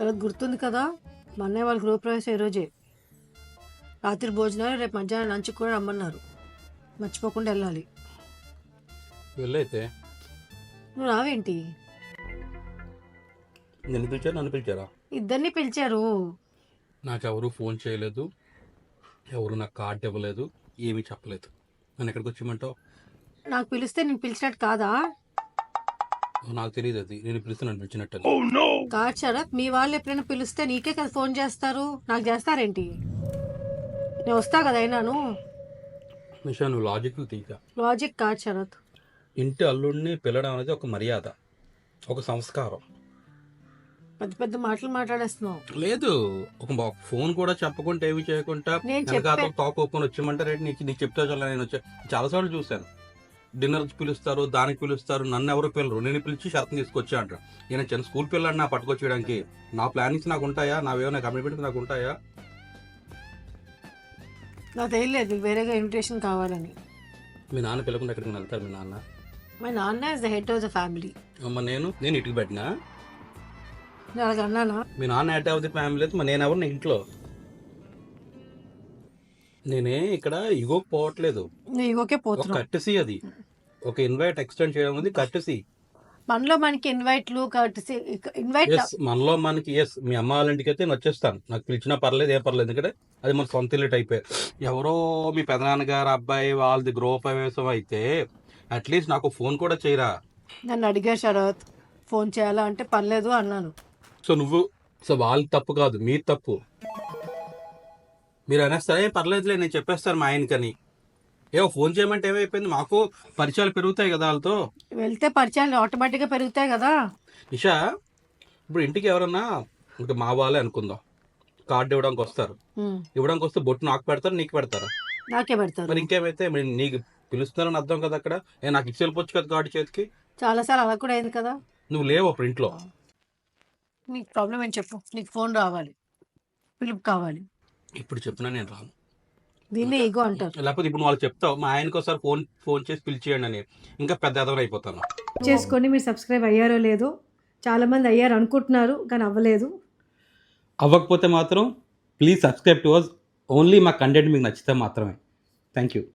తర్వాత గుర్తుంది కదా? మా అన్నయ్య వాళ్ళ గృహప్రవేశం ఈరోజే. రాత్రి భోజనాలు రేపు మధ్యాహ్నం లంచ్ కూడా రమ్మన్నారు. మర్చిపోకుండా వెళ్ళాలి. వెళ్ళైతే? నువ్వు రావేంటి? నిన్ను పిలిచారు నన్ను పిలిచారా? ఇద్దరిని పిలిచారు. నాకు ఎవరు ఫోన్ చేయలేదు. ఎవరు నాకు కార్డు ఇవ్వలేదు. ఏమీ చెప్పలేదు. నన్ను ఎక్కడికి వచ్చేయమంటావు నాకు పిలిస్తే నేను పిలిచినట్టు కాదా? నాకు తెలియదు అది. నేను పిలిస్తే నన్ను పిలిచినట్టు. కాదు శరత్ మీ వాళ్ళు ఎప్పుడైనా పిలిస్తే నీకే కదా ఫోన్ చేస్తారు? నాకు చేస్తారేంటి? నేను వస్తా కదా అయినాను. నిషా నువ్వు లాజిక్ తీక లాజిక్ కాదు శరత్ ఇంటి అల్లుడిని పిల్లడం అనేది ఒక మర్యాద ఒక సంస్కారం. పెద్ద పెద్ద మాటలు మాట్లాడేస్తున్నావు. లేదు ఒక బా- ఫోన్ కూడా చెప్పకుండా ఏమి చేయకుండా తాకు ఒప్పుకొని వచ్చేయమంటారు ఏంటి? నీకు నీకు చెప్తే చాలా నేను వచ్చా చాలాసార్లు చూశాను. డిన్నర్ పిలుస్తారు దానికి పిలుస్తారు నన్ను ఎవరు పిల్లరు నేను పిలిచి షరత్ తీసుకొచ్చా అంటారు నేను చిన్న స్కూల్ పిల్లని నా పట్టుకొచ్చేయడానికి. నా ప్లానింగ్స్ నాకు ఉంటాయా? నావేమైనా కమిట్మెంట్స్ నాకు ఉంటాయా? నాకు తెలియలేదు వేరేగా ఇన్విటేషన్ కావాలని. మీ నాన్న పిల్లకుండా ఎక్కడికి వెళ్తారు మీ నాన్న? మా నాన్న is the head of the family అమ్మ నేను? నేను ఇటుకు పెట్టినా నేను అలాగ అన్నానా? మీ నాన్న హెడ్ ఆఫ్ ది ఫ్యామిలీ అయితే మరి నేను ఎవరు ఇంట్లో? నేనే ఇక్కడ ఇగో పోవట్లేదు. ఇగోకే కట్టసి అది. ఒక ఇన్వైట్ ఎక్స్టెండ్ చేయడం అనేది కట్టసి మనలో మనకి ఇన్వైట్లు ఇన్వైట్ మనలో మనకి ఎస్ మీ అమ్మ వాళ్ళ ఇంటికి అయితే నేను వచ్చేస్తాను. నాకు పిలిచినా పర్లేదు ఏం పర్లేదు. ఎందుకంటే అది మన సొంత ఇల్లు టైపే ఎవరో మీ పెదనాన్నగారు అబ్బాయి వాళ్ళది గృహప్రవేశం అయితే అట్లీస్ట్ నాకు ఫోన్ కూడా చేయరా? నన్ను అడిగా శరత్ ఫోన్ చేయాలా అంటే పర్లేదు అన్నాను. సో నువ్వు సో వాళ్ళ తప్పు కాదు మీ తప్పు. మీరు అనేస్తారే పర్లేదులే నేను చెప్పేస్తాను మా ఆయనకని. ఏమో ఫోన్ చేయమంటే ఏమైపోయింది? మాకు పరిచయాలు పెరుగుతాయి కదా వాళ్ళతో. వెళ్తే పరిచయాలు ఆటోమేటిక్గా పెరుగుతాయి కదా. నిషా ఇప్పుడు ఇంటికి ఎవరన్నా ఇంకా మా వాళ్ళే అనుకుందాం. కార్డు ఇవ్వడానికి వస్తారు. ఇవ్వడానికి వస్తే బొట్టు నాకు పెడతారు నీకు పెడతారా? నాకే పెడతారు. మరి ఇంకేమైతే మరి నీకు పిలుస్తున్నారని అర్థం కదా అక్కడ? ఏ నాకు ఇచ్చి వెళ్ళిపోవచ్చు కదా కార్డు చేతికి? చాలాసార్లు అలా కూడా అయింది కదా. నువ్వు లేవు అప్పుడు ఇంట్లో. నీకు ప్రాబ్లం ఏం చెప్పు. నీకు ఫోన్ రావాలి. పిలుపు కావాలి. ఇప్పుడు చెప్పినా నేను రాను. దీన్నే ఈగో అంటారు. లేకపోతే ఇప్పుడు వాళ్ళు చెప్తావు మా ఆయనకి ఒకసారి ఫోన్ ఫోన్ చేసి పిలిచేయండి అని. ఇంకా పెద్ద ఎదవరు అయిపోతాను. చేసుకొని మీరు సబ్స్క్రైబ్ అయ్యారో లేదో చాలా మంది అయ్యారు అనుకుంటున్నారు కానీ అవ్వలేదు. అవ్వకపోతే మాత్రం please subscribe to us only మా కంటెంట్ మీకు నచ్చితే మాత్రమే. Thank you